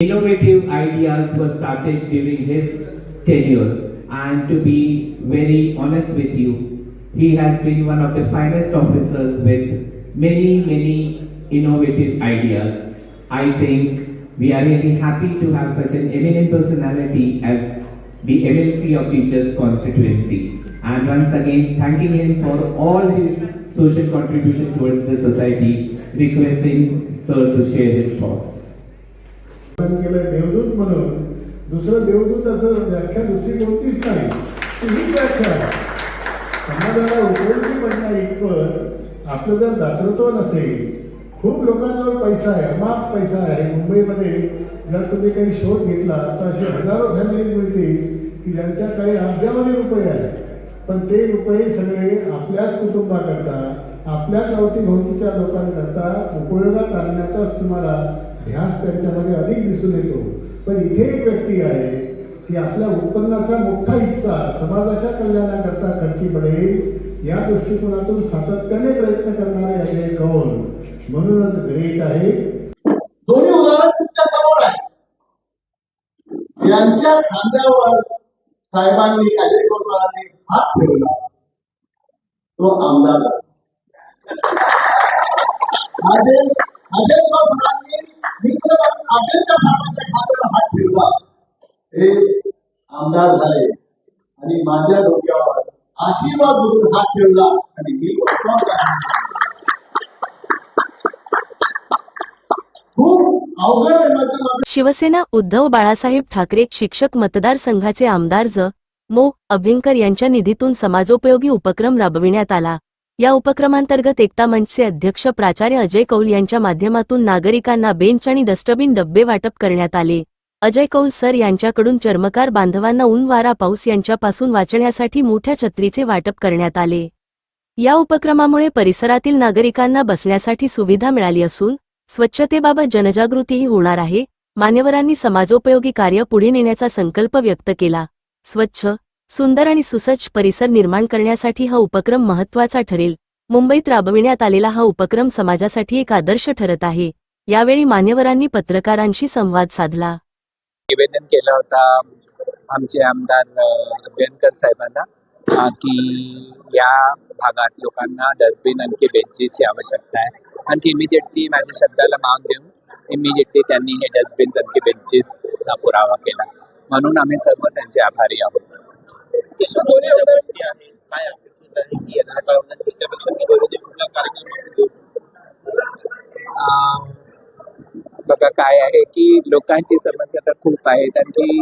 Innovative ideas were started during his tenure, and to be very honest with you, he has been one of the finest officers with many, many innovative ideas. I think we are really happy to have such an eminent personality as the MLC of Teachers Constituency. And once again, thanking him for all his social contribution towards the society, requesting Sir to share his thoughts. केलंय देवदूत म्हणून. दुसरं देवदूत असं व्याख्या दुसरी कोणतीच नाही. ती व्याख्या. समाजाला उपयोगी पडणं इतपत आपलं जर दातृत्व नसेल खूप लोकांजवळ पैसा आहे अमाप पैसा आहे. मुंबईमध्ये जर तुम्ही काही शोध घेतला तर असे हजारो फॅमिलीज मिळतील की ज्यांच्याकडे अब्जावधी रुपये आहेत. पण ते रुपये सगळे आपल्याच कुटुंबाकरता आपल्याच अवतीभोवतीच्या लोकांकरता उपयोगात आणण्याचाच तुम्हाला ध्यास त्यांच्यामध्ये अधिक दिसून येतो. पण इथे एक व्यक्ती आहे की आपल्या उत्पन्नाचा मोठा हिस्सा समाजाच्या कल्याणाकरता खर्ची पडेल या दृष्टिकोनातून सातत्याने प्रयत्न करणारे अजय कौल म्हणूनच ग्रेट आहे. दोन्ही उदाहरण तुमच्यासमोर आहे यांच्या खांद्यावर साहेबांनी अजय हात ठेवला. तो आमदार झाला. अजय अजय मित्र आंबेडकर साहेबांच्या खांद्यावर हात ठेवला हे आमदार झाले. आणि माझ्या डोक्यावर आशीर्वाद म्हणून हात ठेवला आणि मी शिवसेना उद्धव बाळासाहेब ठाकरे शिक्षक मतदारसंघाचे आमदार ज. मो. अभ्यंकर यांच्या निधीतून समाजोपयोगी उपक्रम राबविण्यात आला. या उपक्रमांतर्गत एकता मंचचे अध्यक्ष प्राचार्य अजय कौल यांच्या माध्यमातून नागरिकांना बेंच आणि डस्टबिन डब्बे वाटप करण्यात आले. अजय कौल सर यांच्याकडून चर्मकार बांधवांना ऊन वारा पाऊस यांच्यापासून वाचण्यासाठी मोठ्या छत्रीचे वाटप करण्यात आले. या उपक्रमामुळे परिसरातील नागरिकांना बसण्यासाठी सुविधा मिळाली असून स्वच्छतेबाबत जनजागृतीही होणार आहे. मान्यवरांनी समाजोपयोगी कार्य पुढे नेण्याचा संकल्प व्यक्त केला. स्वच्छ सुंदर आणि सुसज्ज परिसर निर्माण करण्यासाठी हा उपक्रम महत्त्वाचा ठरेल. मुंबईत राबविण्यात आलेला हा उपक्रम समाजासाठी एक आदर्श ठरत आहे. यावेळी मान्यवरांनी पत्रकारांशी संवाद साधला. निवेदन केलं होता आमचे आमदार अभ्यंकर साहेबांना की या भागात लोकांना डस्टबिन आणखी बेंचेसची आवश्यकता आहे. आणखी इमिजिएटली माझ्या शब्दाला मान देऊन इमिजिएटली त्यांनी हे डस्टबिन आणखी बेंचेसचा पुरावा केला. म्हणून आम्ही सर्व त्यांचे आभारी आहोत. बघा काय आहे की लोकांची समस्या तर खूप आहेत आणखी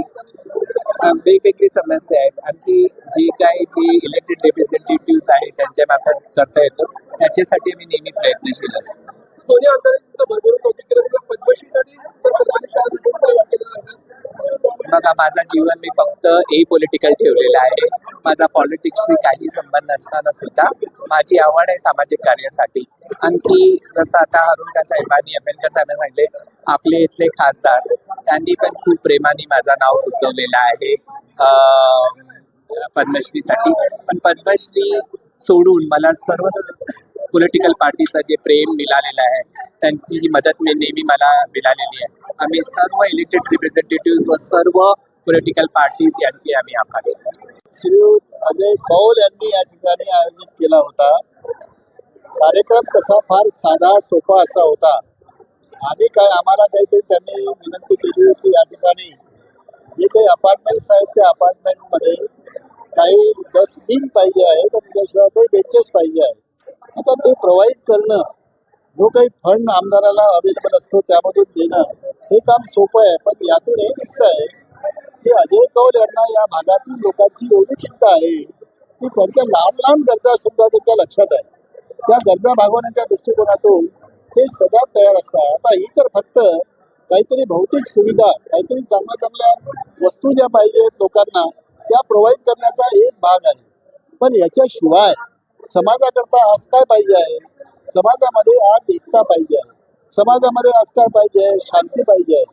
वेगवेगळी समस्या आहेत. आणखी जी काय जी इलेक्टेड रिप्रेझेंटेटिव्ह आहेत त्यांच्या मार्फत करता येतो. त्याच्यासाठी मी नेहमी प्रयत्नशील असतो दोन्ही आमदारांचं भरपूर कौतुक केलं पण पद्मश्रीसाठी बघा माझं जीवन मी फक्त ए पॉलिटिकल ठेवलेलं आहे. माझा पॉलिटिक्सशी काही संबंध नसताना सुद्धा माझी आवड आहे सामाजिक कार्यासाठी. आणखी जसं आता अरुणका साहेबांनी आंबेडकर साहेबांनी सांगितले आपले इथले खासदार त्यांनी पण खूप प्रेमाने माझं नाव सुचवलेलं आहे पद्मश्रीसाठी. पण पद्मश्री सोडून मला सर्व पॉलिटिकल पार्टीचं जे प्रेम मिळालेलं आहे त्यांची जी मदत मी नेहमी मला मिळालेली आहे. आम्ही सर्व इलेक्टेड रिप्रेझेंटेटिव्ह व सर्व पॉलिटिकल पार्टीज यांची आम्ही आभारी श्री अजय कौल यांनी या ठिकाणी आयोजित केला होता. कार्यक्रम कसा फार साधा सोपा असा होता. आम्ही काय आम्हाला काहीतरी त्यांनी विनंती केली होती या ठिकाणी. जे काही अपार्टमेंट्स आहेत त्या अपार्टमेंटमध्ये काही डस्टबिन पाहिजे आहे तर त्याच्याशिवाय काही बेंचेस पाहिजे आहे. आता ते प्रोव्हाइड करणं जो काही फंड आमदाराला अवेलेबल असतो त्यामधून देणं हे काम सोपं आहे. पण यातून हे दिसत आहे की अजय कौल यांना या भागातील लोकांची एवढी चिंता आहे की त्यांच्या लहान लहान गरजा सुद्धा त्यांच्या लक्षात आहे त्या गरजा भागवण्याच्या दृष्टिकोनातून ते सदा तयार असतात. आता ही तर फक्त काहीतरी भौतिक सुविधा काहीतरी चांगल्या चांगल्या वस्तू ज्या पाहिजेत लोकांना त्या प्रोव्हाइड करण्याचा एक भाग आहे. पण याच्याशिवाय समाजाकरता आज काय पाहिजे आहे? समाजामध्ये आज एकता पाहिजे आहे. समाजामध्ये आज काय पाहिजे आहे? शांती पाहिजे आहे.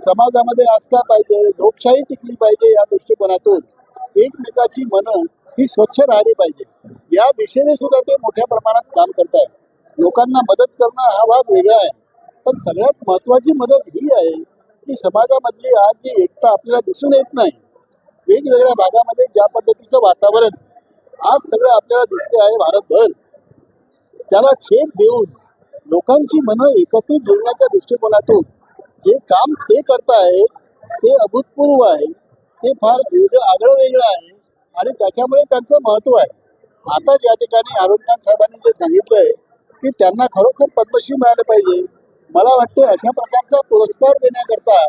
समाजामध्ये आज काय पाहिजे लोकशाही टिकली पाहिजे या दृष्टिकोनातून. एकमेकाची मनं ही स्वच्छ राहिली पाहिजे. या दिशेने सुद्धा ते मोठ्या प्रमाणात काम करत आहे लोकांना मदत करणं हा भाग वेगळा आहे. पण सगळ्यात महत्वाची मदत ही आहे की समाजामधली आज जी एकता आपल्याला दिसून येत नाही वेगवेगळ्या भागामध्ये ज्या पद्धतीचं वातावरण आज सगळं आपल्याला दिसते आहे भारतभर. त्याला छेद देऊन लोकांची मनं एकत्रित जोडण्याच्या दृष्टिकोनातून जे काम ते करतायत ते अभूतपूर्व आहे ते फार वेगळं आगळं वेगळं आहे आणि त्याच्यामुळे त्यांचं महत्त्व आहे. आता ज्या ठिकाणी आरोग्य साहेबांनी जे सांगितलंय की त्यांना खरोखर पद्मश्री मिळालं पाहिजे. मला वाटते अशा प्रकारचा पुरस्कार देण्याकरता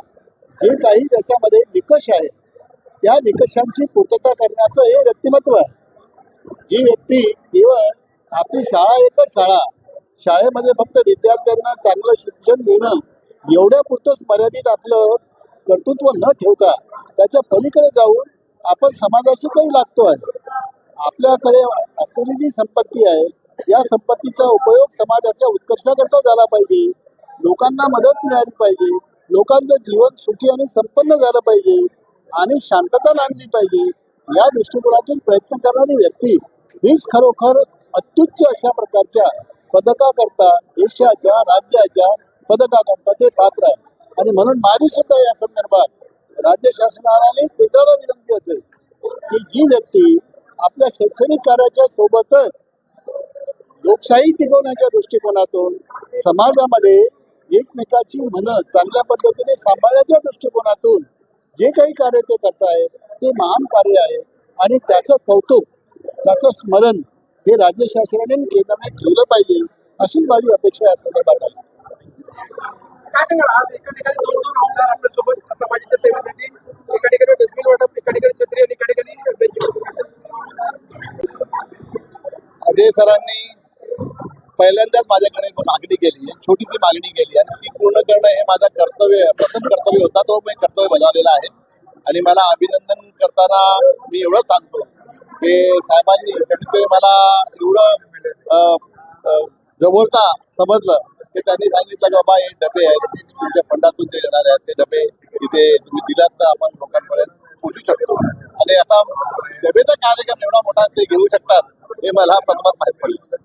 जे काही त्याच्यामध्ये निकष आहे त्या निकषांची पूर्तता करण्याचं हे व्यक्तिमत्व आहे. जी व्यक्ती केवळ आपली शाळा एकच शाळा. शाळेमध्ये फक्त विद्यार्थ्यांना चांगलं शिक्षण देणं एवढ्या पुरतंच मर्यादित आपलं कर्तृत्व न ठेवता त्याच्या पलीकडे जाऊन आपण समाजाशी काही लागतो आहे. आपल्याकडे असलेली जी संपत्ती आहे या संपत्तीचा उपयोग समाजाच्या उत्कर्षाकरता झाला पाहिजे. लोकांना मदत मिळाली पाहिजे. लोकांचं जीवन सुखी आणि संपन्न झालं पाहिजे. आणि शांतता लागली पाहिजे. या दृष्टिकोनातून प्रयत्न करणारी व्यक्ती हीच खरोखर अत्युच्च अशा प्रकारच्या पदकाकरता देशाच्या राज्याच्या पदकाकरता ते पात्र आहे आणि म्हणून माझी सुद्धा या संदर्भात राज्य शासनाने केंद्राला विनंती असेल की जी व्यक्ती आपल्या शैक्षणिक कार्याच्या सोबतच लोकशाही टिकवण्याच्या दृष्टिकोनातून समाजामध्ये एकमेकाची मनं चांगल्या पद्धतीने सांभाळण्याच्या दृष्टिकोनातून जे काही कार्य ते करतायत ते महान कार्य आहे. आणि त्याचं कौतुक त्याचं स्मरण हे राज्य शासनाने केंद्राने ठेवलं पाहिजे अशीच माझी अपेक्षा या संदर्भात. आहे काय सांगाल? आज एका ठिकाणी दोन दोन आमदार आपल्यासोबत समाजाच्या सेवेसाठी एका ठिकाणी डस्टबिन वाटप एका ठिकाणी छत्री आणि एका ठिकाणी बेंच अजय सरांनी पहिल्यांदाच माझ्याकडे मागणी केली एक छोटीशी मागणी केली आणि ती पूर्ण करणं हे माझं कर्तव्य प्रथम कर्तव्य होता तो मी कर्तव्य बजावलेला आहे. आणि मला अभिनंदन करताना मी एवढं सांगतो की साहेबांनी कधीतरी मला एवढं जवळता समजलं की त्यांनी सांगितलं की बाबा हे डबे आहेत तुमच्या फंडातून जे येणार आहेत ते डबे इथे तुम्ही दिलात तर आपण लोकांपर्यंत पोहोचू शकतो. आणि आता डबेचा कार्यक्रम एवढा मोठा ते घेऊ शकतात हे मला प्रथमात माहीत पडलं.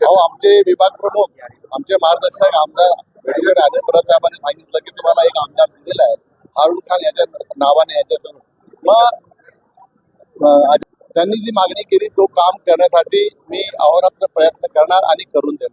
अहो आमचे विभाग प्रमुख आमचे मार्गदर्शक आमदार गडकरी साहेबांनी सांगितलं की तुम्हाला एक आमदार दिलेला आहे. हारून खान याच्या नावाने याच्यासमोर. मग त्यांनी जी मागणी केली तो काम करण्यासाठी मी अहोरात्र प्रयत्न करणार आणि करून देणार.